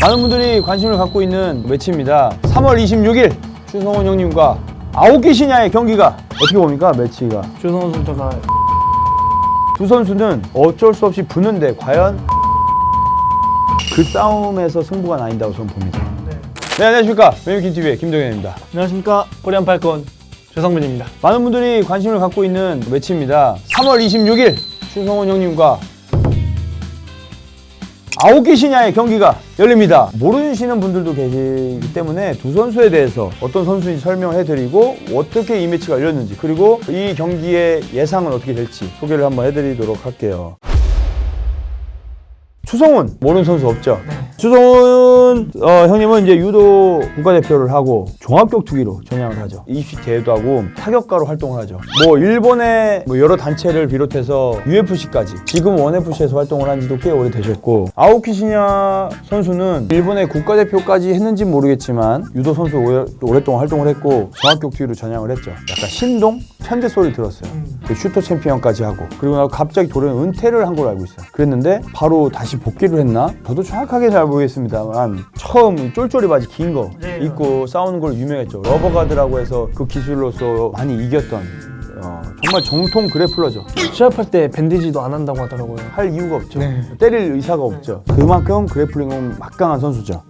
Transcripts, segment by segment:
많은 분들이 관심을 갖고 있는 매치입니다. 3월 26일 추성훈 형님과 아오키 시냐의 경기가 어떻게 봅니까 매치가? 주성훈 선수가 두 선수는 어쩔 수 없이 붙는데 과연 그 싸움에서 승부가 나뉜다고 저는 봅니다. 네, 안녕하십니까. 매미킴 TV의 김동현입니다. 안녕하십니까 코리안 팔콘 최성민입니다. 많은 분들이 관심을 갖고 있는 매치입니다. 3월 26일 추성훈 형님과 아오키 시냐의 경기가 열립니다. 모르시는 분들도 계시기 때문에 두 선수에 대해서 어떤 선수인지 설명해 드리고 어떻게 이 매치가 열렸는지 그리고 이 경기의 예상은 어떻게 될지 소개를 한번 해드리도록 할게요. 추성훈 모르는 선수 없죠? 추성훈 어, 형님은 이제 유도 국가대표를 하고 종합격투기로 전향을 하죠. 20시 대회도 하고 타격가로 활동을 하죠. 뭐 일본의 뭐 여러 단체를 비롯해서 UFC까지 지금 원FC에서 활동을 한 지도 꽤 오래 되셨고 아오키 시냐 선수는 일본의 국가대표까지 했는지 모르겠지만 유도 선수 오래, 오랫동안 활동을 했고 종합격투기로 전향을 했죠. 약간 신동 천재 소리 들었어요. 그 슈터 챔피언까지 하고 그리고 나서 갑자기 돌연 은퇴를 한 걸로 알고 있어요. 그랬는데 바로 다시 복귀를 했나? 저도 정확하게 잘 모르겠습니다만 처음 이 쫄쫄이 바지 긴 거 네. 입고 싸우는 걸로 유명했죠. 러버가드라고 해서 그 기술로서 많이 이겼던 어, 정말 정통 그래플러죠. 시합할 때 밴디지도 안 한다고 하더라고요. 할 이유가 없죠. 네. 때릴 의사가 없죠. 그만큼 그래플링은 막강한 선수죠.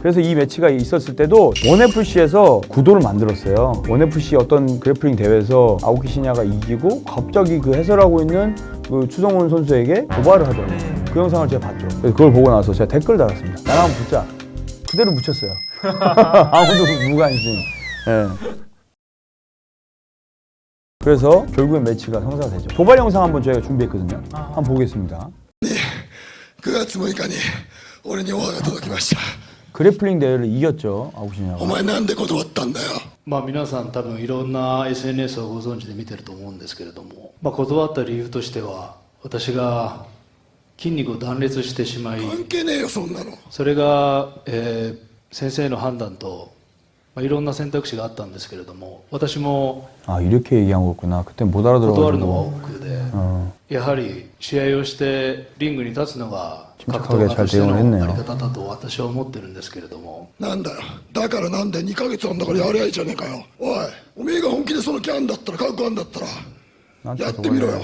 그래서 이 매치가 있었을 때도 원FC에서 구도를 만들었어요. 원FC 어떤 그래플링 대회에서 아오키 시냐가 이기고 갑자기 그 해설하고 있는 그 추성훈 선수에게 고발을 하더라고요. 그 영상을 제가 봤죠. 그래서 그걸 보고 나서 제가 댓글 달았습니다. 나랑 한번 붙자. 그대로 붙였어요. 아무도 무관심. 예. 그래서 결국엔 매치가 성사가 되죠. 도발 영상 한번 저희가 준비했거든요. 한번 보겠습니다. 9月6日に俺にオファーが届きました 그래플링 대회를 이겼죠. 아오키 시냐가. お前なんで断ったんだよまあ、皆さん多分いろんな SNS をご存知で見てると思うんですけれども、まあ、断った理由としては私が 筋肉を断裂してしまい関係ねえよそんなの。それが、えー、先生の判断と、まあ、いろんな選択肢があったんですけれども私もあいる経験多くなくてボダラドラ断るのは多くで、うん、やはり試合をしてリングに立つのが格闘家としてのやり方だと私は思ってるんですけれども。なんだよ。だからなんで2か月あんだからやりゃいいじゃねえかよ。おい。おめえが本気でそのキャンだったら覚悟あんだったらやってみろよ。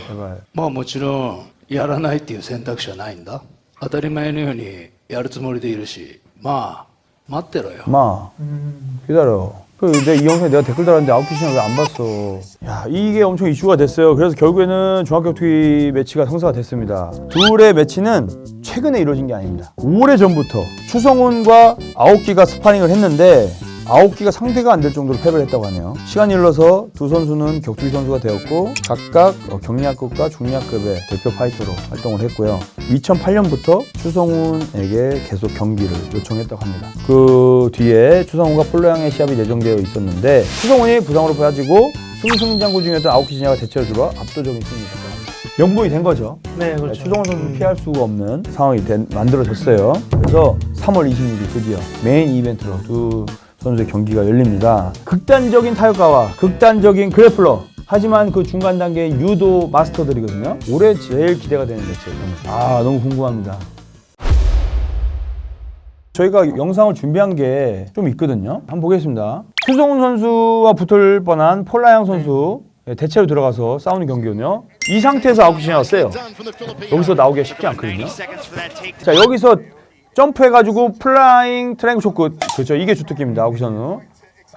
まあもちろん やらないっていう選択肢はないんだ当たり前のようにやるつもりでいるしまあ待ってろよ 마 기다려. 그내 이 영상에 내가 댓글 달았는데 아웃키시냐 왜 안 봤어? 야 이게 엄청 이슈가 됐어요. 그래서 결국에는 종합격투기 매치가 성사가 됐습니다. 둘의 매치는 최근에 이루어진 게 아닙니다. 오래 전부터 추성훈과 아오키가 스파링을 했는데 아오키가 상대가 안 될 정도로 패배를 했다고 하네요. 시간이 흘러서 두 선수는 격투기 선수가 되었고 각각 어, 경량급과 중량급의 대표 파이터로 활동을 했고요. 2008년부터 추성훈에게 계속 경기를 요청했다고 합니다. 그 뒤에 추성훈과 플로양의 시합이 예정되어 있었는데 추성훈이 부상으로 빠지고 승승장구 중이었던 아오키 시냐가 대체로 들어와 압도적인 합니다. 명분이 된 거죠. 네 네, 그렇죠. 추성훈 선수 피할 수가 없는 상황이 된- 만들어졌어요. 그래서 3월 26일 드디어 메인 이벤트로 두 선수의 경기가 열립니다. 극단적인 타격가와 극단적인 그래플러. 하지만 그 중간 단계의 유도 마스터들이거든요. 올해 제일 기대가 되는 매치예요. 아 너무 궁금합니다. 저희가 영상을 준비한 게 좀 있거든요. 한번 보겠습니다. 추성훈 선수와 붙을 뻔한 폴라양 선수 예, 대체로 들어가서 싸우는 경기거든요. 이 상태에서 아웃시나가 세요. 여기서 나오기가 쉽지 않거든요. 자 여기서 점프해가지고 플라잉 트라이앵글 쇼크. 그렇죠. 이게 주특기입니다 아우키 선수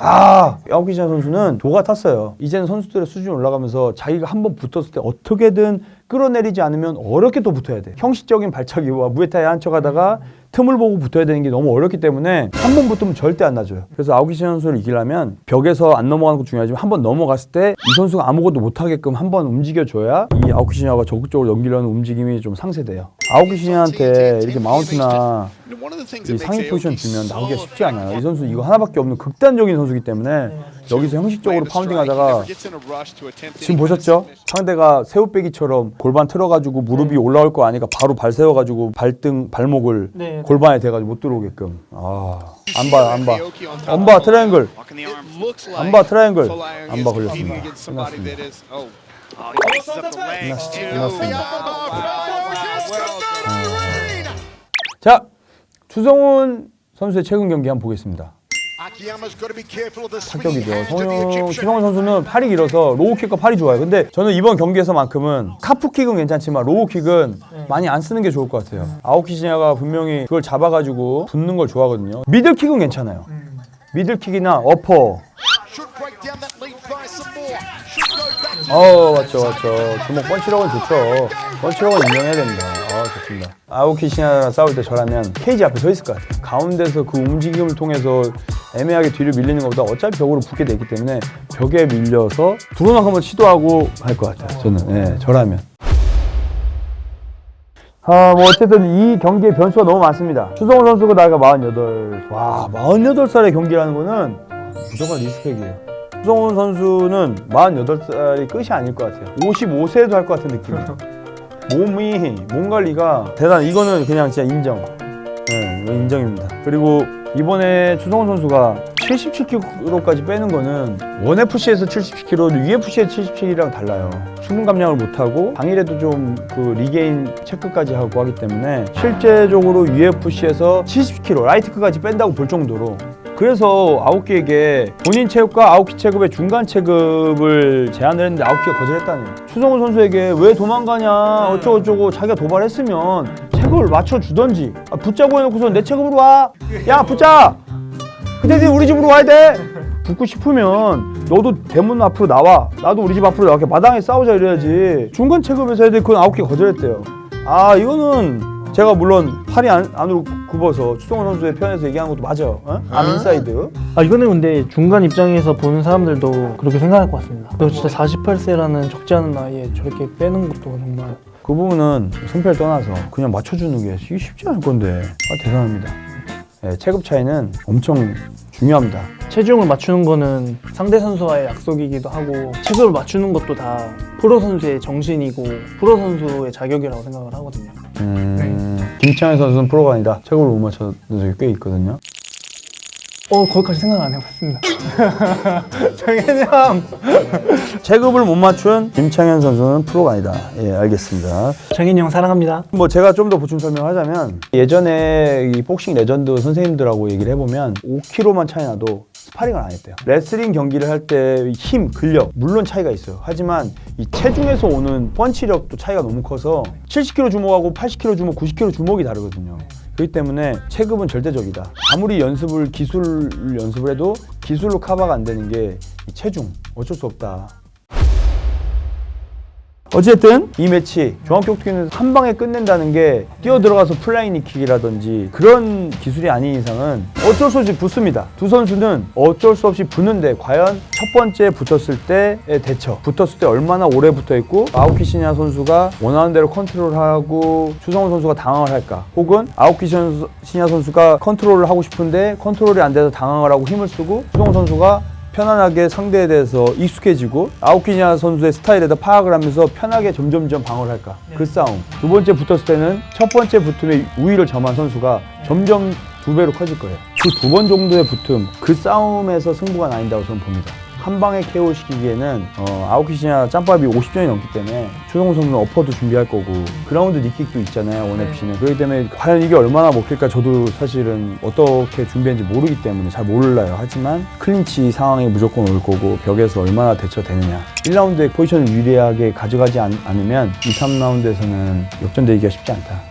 아 아우키 선수는 도가 탔어요. 이제는 선수들의 수준이 올라가면서 자기가 한번 붙었을 때 어떻게든 끌어내리지 않으면 어렵게 또 붙어야 돼. 형식적인 발차기와 무에타이 한 척하다가 틈을 보고 붙어야 되는 게 너무 어렵기 때문에 한 번 붙으면 절대 안 놔줘요. 그래서 아우키 선수를 이기려면 벽에서 안 넘어가는 것도 중요하지만 한 번 넘어갔을 때 이 선수가 아무것도 못하게끔 한 번 움직여줘야 이 아우키 시냐가 적극적으로 넘기려는 움직임이 좀 상쇄돼요 아우키 시냐한테 이렇게 마운트나 이 상위 포지션 주면 나오기가 쉽지 않아요. 이 선수 이거 하나밖에 없는 극단적인 선수이기 때문에 여기서 형식적으로 파운딩하다가 지금 보셨죠? 상대가 새우빼기처럼 골반 틀어가지고 무릎이 올라올 거 아니까 바로 발 세워가지고 발등 발목을 네. 골반에 대가지고 못 들어오게끔. 아, 안 봐, 안 봐. 안 봐, 트라이앵글. 안 봐, 트라이앵글. 안 봐, 걸렸습니다. 끝났습니다. 끝났습니다. 자, 추성훈 선수의 최근 경기 한번 보겠습니다. Akiyama's got to be careful of the swinging 타격이죠. hands of the 성형 Egyptian. 추성훈 선수는 팔이 길어서 로우킥과 팔이 좋아요. 근데 저는 이번 경기에서만큼은 카프킥은 괜찮지만 로우킥은 많이 안 쓰는 게 좋을 것 같아요. 아오키시냐가 분명히 그걸 잡아가지고 붙는 걸 좋아하거든요. 미들킥은 괜찮아요. 미들킥이나 어퍼. 어 맞죠 맞죠. 주먹 펀치력은 좋죠. 펀치력은 인정해야 됩니다. 아 좋습니다. 아오키시냐랑 싸울 때 저라면 케이지 앞에 서 있을 것 같아요. 가운데서 그 움직임을 통해서 애매하게 뒤로 밀리는 것보다 어차피 벽으로 붙게 돼 있기 때문에 벽에 밀려서 드로낙 한번 시도하고 할 것 같아요. 저는 예, 저라면. 아, 뭐 어쨌든 이 경기의 변수가 너무 많습니다. 추성훈 선수가 나이가 48. 와, 48살의 경기라는 거는 무조건 리스펙이에요. 추성훈 선수는 48살이 끝이 아닐 것 같아요. 55세도 할 것 같은 느낌이에요. 몸이 몸 관리가 대단. 이거는 그냥 진짜 인정. 네, 이거 인정입니다. 그리고 이번에 추성훈 선수가 77kg까지 빼는 거는 원 FC에서 77kg, UFC에서 77kg랑 달라요. 수분 감량을 못 하고 당일에도 좀 그 리게인 체크까지 하고 하기 때문에 실제적으로 UFC에서 70kg 라이트크까지 뺀다고 볼 정도로 그래서 아웃키에게 본인 체급과 아웃키 체급의 중간 체급을 제안을 했는데 아웃키가 거절했다니요. 추성훈 선수에게 왜 도망가냐 어쩌고저쩌고 자기가 도발했으면 체급을 맞춰주던지 아, 붙자고 해놓고서 내 체급으로 와. 야 붙자. 근데 우리 집으로 와야 돼. 붙고 싶으면 너도 대문 앞으로 나와. 나도 우리 집 앞으로 나와. 이렇게 마당에 싸우자 이래야지. 중간 체급에서 애들이 그건 아홉 개 거절했대요. 아 이거는 제가 물론 팔이 안, 안으로 굽어서 추성훈 선수의 편에서 얘기하는 것도 맞아요. 어? 암 인사이드. 아 이거는 근데 중간 입장에서 보는 사람들도 그렇게 생각할 것 같습니다. 너 진짜 48세라는 적지 않은 나이에 저렇게 빼는 것도 정말 그 부분은 승패를 떠나서 그냥 맞춰주는 게 쉽지 않을 건데 아, 대단합니다. 예, 체급 차이는 엄청 중요합니다. 체중을 맞추는 거는 상대 선수와의 약속이기도 하고 체급을 맞추는 것도 다 프로 선수의 정신이고 프로 선수의 자격이라고 생각을 하거든요. 음, 김창현 선수는 프로가 아니다. 체급을 못 맞춰준 적이 꽤 있거든요. 어 거기까지 생각 안 해봤습니다. 정현이 형, 체급을 못 맞춘 김창현 선수는 프로가 아니다. 예, 알겠습니다. 정현이 형 사랑합니다. 뭐 제가 좀 더 보충 설명하자면 예전에 이 복싱 레전드 선생님들하고 얘기를 해보면 5kg만 차이 나도 스파링을 안 했대요. 레슬링 경기를 할 때 힘, 근력 물론 차이가 있어요. 하지만 이 체중에서 오는 펀치력도 차이가 너무 커서 70kg 주먹하고 80kg 주먹, 90kg 주먹이 다르거든요. 그렇기 때문에 체급은 절대적이다. 아무리 연습을 기술 연습을 해도 기술로 커버가 안 되는 게이 체중 어쩔 수 없다. 어쨌든 이 매치 종합격투기는 한 방에 끝낸다는 게 뛰어 들어가서 플라잉 니킥이라든지 그런 기술이 아닌 이상은 어쩔 수 없이 붙습니다. 두 선수는 어쩔 수 없이 붙는데 과연 첫 번째 붙었을 때의 대처, 붙었을 때 얼마나 오래 붙어 있고 아오키시냐 선수가 원하는 대로 컨트롤하고 추성훈 선수가 당황을 할까? 혹은 아오키시냐 선수가 컨트롤을 하고 싶은데 컨트롤이 안 돼서 당황을 하고 힘을 쓰고 추성훈 선수가 편안하게 상대에 대해서 익숙해지고 아오키냐 선수의 스타일에다 파악을 하면서 편하게 점점점 방어를 할까? 그 싸움. 두 번째 붙었을 때는 첫 번째 붙음에 우위를 점한 선수가 점점 두 배로 커질 거예요. 그 두 번 정도의 붙음 그 싸움에서 승부가 나뉜다고 저는 봅니다 한 방에 KO 시키기에는 어, 아오키시냐 짬밥이 50전이 넘기 때문에 최동훈 선수는 어퍼도 준비할 거고 그라운드 니킥도 있잖아요 원FC는. 그렇기 때문에 과연 이게 얼마나 먹힐까 저도 사실은 어떻게 준비했는지 모르기 때문에 잘 몰라요. 하지만 클린치 상황이 무조건 올 거고 벽에서 얼마나 대처되느냐. 1라운드에 포지션을 유리하게 가져가지 않, 않으면 2, 3라운드에서는 역전되기가 쉽지 않다.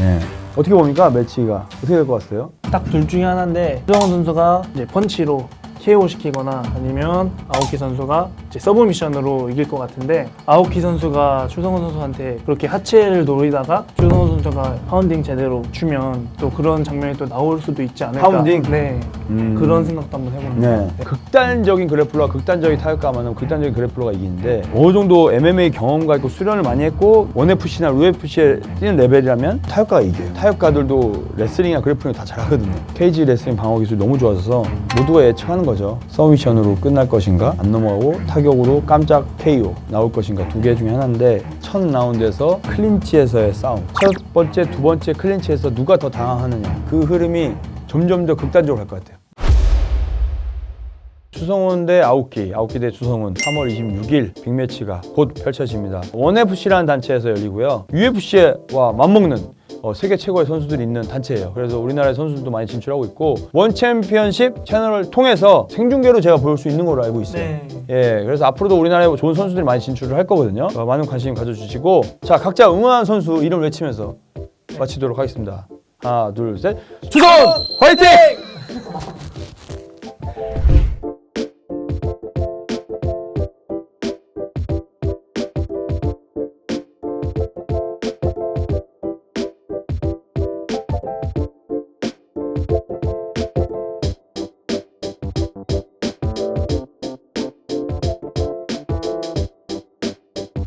예. 어떻게 봅니까? 매치가. 어떻게 될 것 같아요? 딱 둘 중에 하나인데 수정원 선수가 이제 펀치로 KO 시키거나 아니면 아오키 선수가 서브 미션으로 이길 것 같은데 아오키 선수가 추성훈 선수한테 그렇게 하체를 노리다가 추성훈 선수가 파운딩 제대로 주면 또 그런 장면이 또 나올 수도 있지 않을까 파운딩? 네 음. 그런 생각도 한번 해봅니다 네. 극단적인 그래플러와 극단적인 타격감하면 극단적인 그래플러가 이기는데 어느 정도 MMA 경험가 있고 수련을 많이 했고 원FC나 UFC에 뛰는 레벨이라면 타격가가 이겨요. 타격가들도 레슬링이나 그래플링 다 잘하거든요. 케이지 레슬링 방어 기술이 너무 좋아서 모두가 예측하는 거죠. 서미션으로 끝날 것인가 안 넘어가고 타격 으로 깜짝 KO 나올 것인가 두 개 중에 하나인데 첫 라운드에서 클린치에서의 싸움 첫 번째 두 번째 클린치에서 누가 더 당황하느냐 그 흐름이 점점 더 극단적으로 갈 것 같아요. 추성훈 대 아웃키, 아웃키 대 추성훈 3월 26일 빅매치가 곧 펼쳐집니다. 원FC라는 단체에서 열리고요. UFC와 맞먹는 어, 세계 최고의 선수들이 있는 단체예요. 그래서 우리나라의 선수들도 많이 진출하고 있고 원 챔피언십 채널을 통해서 생중계로 제가 볼 수 있는 걸로 알고 있어요. 네. 예, 그래서 앞으로도 우리나라에 좋은 선수들이 많이 진출을 할 거거든요. 어, 많은 관심 가져주시고 자 각자 응원하는 선수 이름 외치면서 마치도록 하겠습니다. 하나, 둘, 셋, 추선 화이팅!